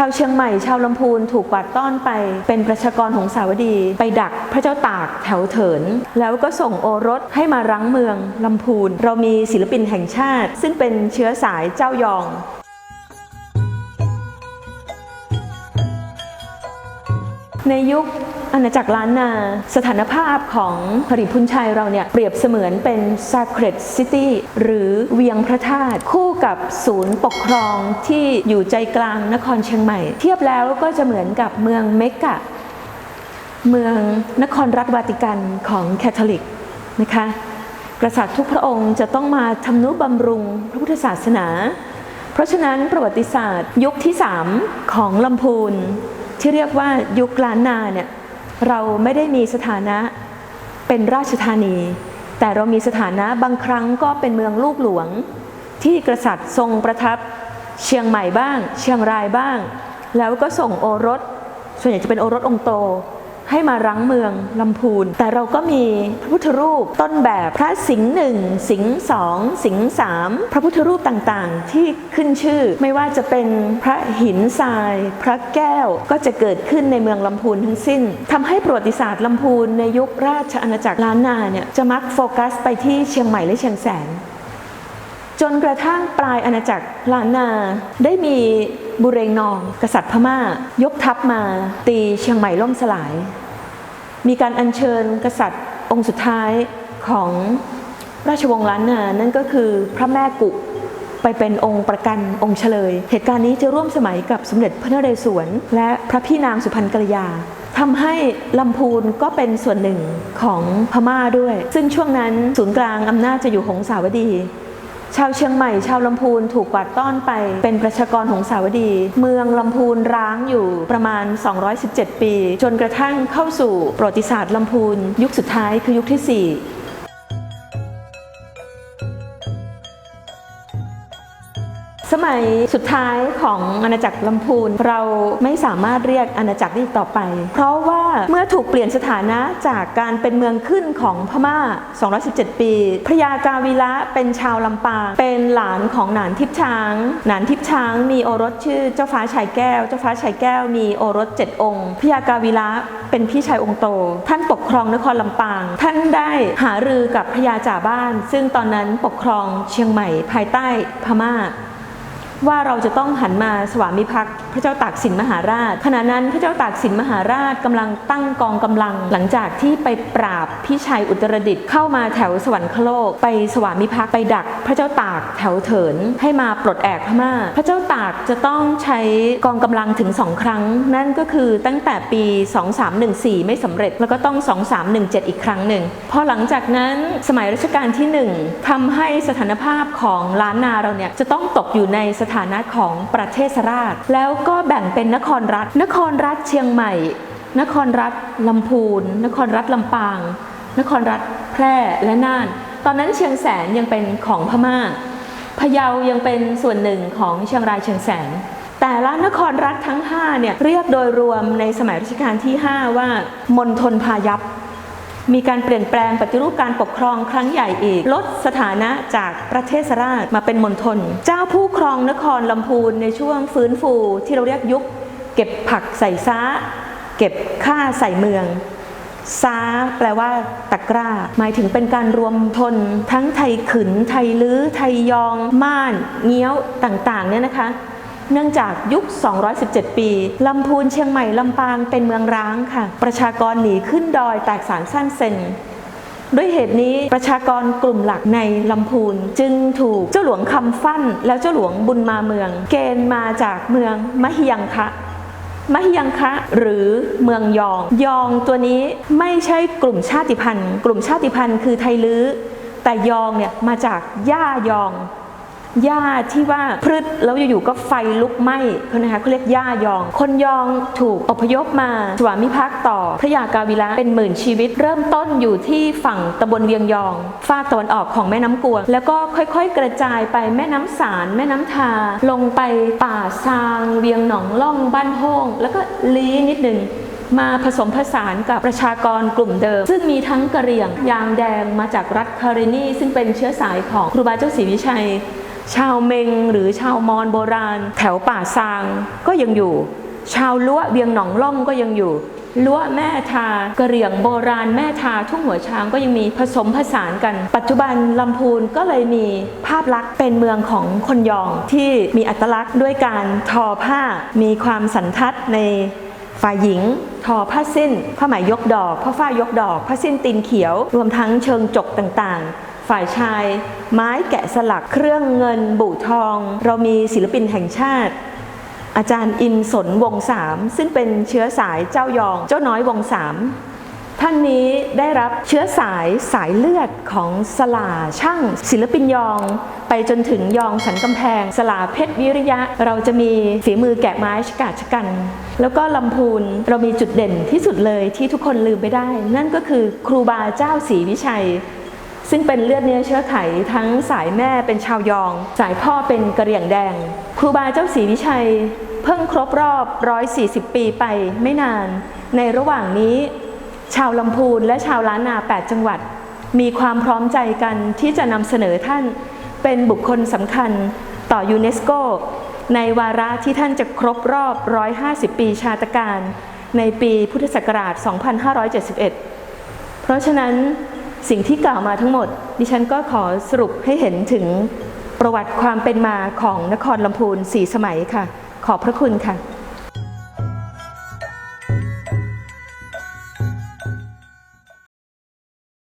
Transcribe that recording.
ชาวเชียงใหม่ชาวลำพูนถูกกวาดต้อนไป เป็นประชากรของสาวดี ไปดักพระเจ้าตากแถวเถิน แล้วก็ส่งโอรสให้มารั้งเมืองลำพูน เรามีศิลปินแห่งชาติ ซึ่งเป็นเชื้อสายเจ้ายองในยุค อาณาจักรล้านนา สถานภาพของหริพุนชัยเราเนี่ย เปรียบเสมือนเป็น Sacred City หรือเวียงพระธาตุคู่กับศูนย์ปกครองที่อยู่ใจกลางนครเชียงใหม่ เทียบแล้วก็จะเหมือนกับเมืองเมกะ เมืองนครรัฐวาติกันของแคทอลิกนะคะกษัตริย์ทุกพระองค์จะต้องมาทำนุบำรุงพระพุทธศาสนา เพราะฉะนั้นประวัติศาสตร์ยุคที่ 3 ของลำพูนที่เรียกว่ายุคล้านนาเนี่ย เราไม่ได้มีสถานะเป็นราชธานี แต่เรามีสถานะบางครั้งก็เป็นเมืองลูกหลวง ที่กษัตริย์ทรงประทับเชียงใหม่บ้าง เชียงรายบ้าง แล้วก็ส่งโอรส ส่วนใหญ่จะเป็นโอรสองค์โต ให้มารั้งเมืองลำพูน แต่เราก็มีพระพุทธรูปต้นแบบพระสิงห์หนึ่งสิงห์สองสิงห์สามพระพุทธรูปต่างๆ ที่ขึ้นชื่อ ไม่ว่าจะเป็นพระหินทราย พระแก้วก็จะเกิดขึ้นในเมืองลำพูนทั้งสิ้นทำให้ประวัติศาสตร์ลำพูนในยุคราชอาณาจักรล้านนาเนี่ยจะมักโฟกัสไปที่เชียงใหม่และเชียงแสนจนกระทั่งปลายอาณาจักรล้านนา ได้มีบุเรงนอง กษัตริย์พม่า ยกทัพมาตีเชียงใหม่ล่มสลาย มีการอัญเชิญกษัตริย์องค์สุดท้ายของราชวงศ์ล้านนานั่นก็คือพระแม่กุไปเป็นองค์ประกันองค์เฉลย เหตุการณ์นี้จะร่วมสมัยกับสมเด็จพระนเรศวรและพระพี่นางสุพรรณกัลยาทำให้ลำพูนก็เป็นส่วนหนึ่งของพม่าด้วย ซึ่งช่วงนั้นศูนย์กลางอำนาจจะอยู่หงสาวดี ชาวเชียงใหม่ ชาวลำพูนถูกกวาดต้อนไป เป็นประชากรของสาวดี เมืองลำพูนร้างอยู่ประมาณ 217 ปี จนกระทั่งเข้าสู่ประวัติศาสตร์ลำพูน ยุคสุดท้ายคือยุคที่ 4 สมัยสุดท้ายของอาณาจักรลำพูนเราไม่สามารถเรียกอาณาจักรนี้ต่อไป เพราะว่าเมื่อถูกเปลี่ยนสถานะจากการเป็นเมืองขึ้นของพม่า 217 ปีพระยากาวิระเป็นชาวลำปาง เป็นหลานของหนานทิพช้าง หนานทิพช้างมีโอรสชื่อเจ้าฟ้าชายแก้ว เจ้าฟ้าชายแก้วมีโอรสเจ็ดองค์พระยากาวิระเป็นพี่ชายองค์โต ท่านปกครองนครลำปาง ท่านได้หารือกับพระยาจ่าบ้าน ซึ่งตอนนั้นปกครองเชียงใหม่ภายใต้พม่า ว่าเราจะต้องหันมาสวามิภักดิ์พระเจ้าตากสินมหาราชขณะนั้นพระเจ้าตากสินมหาราชกำลังตั้งกองกำลัง หลังจากที่ไปปราบพี่ชัยอุตรดิตเข้ามาแถวสวรรคโลก ไปสวามิภักดิ์ไปดักพระเจ้าตากแถวเถินให้มาปลดแอกพม่า พระเจ้าตากจะต้องใช้กองกำลังถึงสองครั้ง นั่นก็คือตั้งแต่ปี 2314 ไม่สำเร็จแล้วก็ต้อง 2317 อีกครั้งหนึ่งพอหลังจากนั้นสมัยรัชกาลที่หนึ่งทำให้สถานภาพของล้านนาเราเนี่ยจะต้องตกอยู่ในสถานะของประเทศราชแล้วก็แบ่งเป็นนครรัฐ นครรัฐเชียงใหม่ นครรัฐลำพูน นครรัฐลำปาง นครรัฐแพร่และน่าน ตอนนั้นเชียงแสนยังเป็นของพม่า พะเยายังเป็นส่วนหนึ่งของเชียงรายเชียงแสน แต่ละนครรัฐทั้ง5เนี่ยเรียกโดยรวมในสมัยรัชกาลที่ 5 ว่ามณฑลพายัพ มีการเปลี่ยนแปลงปฏิรูปการปกครองครั้งใหญ่อีก ลดสถานะจากประเทศราชมาเป็นมณฑลเจ้าผู้ครองนครลำพูนในช่วงฟื้นฟูที่เราเรียกยุค เก็บผักใส่ซ้า เก็บข้าใส่เมืองซ้าแปลว่าตะกร้า หมายถึงเป็นการรวมพลทั้งไทยขืนไทยลื้อไทยยอง ม่าน เงี้ยวต่างๆเนี่ยนะคะ เนื่องจากยุค 217 ปีลำพูนเชียงใหม่ลำปางเป็นเมืองร้างค่ะ ประชากรหนีขึ้นดอยแตกสารสั้นเซนด้วยเหตุนี้ประชากรกลุ่มหลักในลำพูน จึงถูกเจ้าหลวงคำฟั่น แล้วเจ้าหลวงบุญมาเมือง เกณฑ์มาจากเมืองมหิยังคะมหิยังคะหรือเมืองยอง ยองตัวนี้ไม่ใช่กลุ่มชาติพันธุ์ กลุ่มชาติพันธุ์คือไทยลื้อแต่ยองเนี่ยมาจากย่ายอง หญ้าที่ว่าพืชแล้วอยู่ๆก็ไฟลุกไหม้เขานะคะเขาเรียกหญ้ายอง คนยองถูกอพยพมาสวามิภักดิ์ต่อ พระยากาวิระเป็นหมื่นชีวิต เริ่มต้นอยู่ที่ฝั่งตำบลเวียงยองฝากตะวันออกของแม่น้ำกวง แล้วก็ค่อยๆ กระจายไปแม่น้ำสารแม่น้ำทา ลงไปป่าซางเวียงหนองล่องบ้านโฮงแล้วก็ลี้นิดหนึ่งมาผสมผสานกับประชากรกลุ่มเดิม ซึ่งมีทั้งกะเหรี่ยง ยางแดงมาจากรัฐคารินีซึ่งเป็นเชื้อสายของครูบาเจ้าศรีวิชัย ชาวเมงหรือชาวมอญโบราณ แถวป่าซางก็ยังอยู่ ชาวล้วเวียงหนองล่องก็ยังอยู่ล้วแม่ทากระเหรี่ยงโบราณแม่ทาทุ่งหัวช้างก็ยังมีผสมผสานกัน ปัจจุบันลำพูนก็เลยมีภาพลักษณ์เป็นเมืองของคนยองที่มีอัตลักษณ์ด้วยการทอผ้ามีความสันทัดในฝ่ายหญิงทอผ้าสิ้นผ้าไหมยกดอกผ้าฝ้ายกดอกผ้าสิ้นตีนเขียว รวมทั้งเชิงจกต่างๆ ฝ่ายชาย ไม้แกะสลักเครื่องเงินบุทอง เรามีศิลปินแห่งชาติ อาจารย์อินสนวงสามซึ่งเป็นเชื้อสายเจ้ายอง เจ้าน้อยวงสามท่านนี้ได้รับเชื้อสายสายเลือดของสลาช่างศิลปินยอง ไปจนถึงยองสันกำแพง สลาเพชรวิริยะ เราจะมีฝีมือแกะไม้ชกาชกัน แล้วก็ลำพูนเรามีจุดเด่นที่สุดเลยที่ทุกคนลืมไม่ได้ นั่นก็คือครูบาเจ้าศรีวิชัย ซึ่งเป็นเลือดเนื้อเชื้อไขทั้งสายแม่เป็นชาวยอง สายพ่อเป็นกระเหรี่ยงแดง ครูบาเจ้าศรีวิชัย เพิ่งครบรอบ 140 ปีไปไม่นาน ในระหว่างนี้ ชาวลำพูนและชาวล้านนา 8 จังหวัด มีความพร้อมใจกันที่จะนำเสนอท่านเป็นบุคคลสำคัญต่อยูเนสโก ในวาระที่ท่านจะครบรอบ 150 ปีชาตการ ในปีพุทธศักราช 2571 เพราะฉะนั้น สิ่งที่กล่าวมาทั้งหมด ดิฉันก็ขอสรุปให้เห็นถึงประวัติความเป็นมาของนครลำพูนสีสมัยค่ะ ขอบพระคุณค่ะ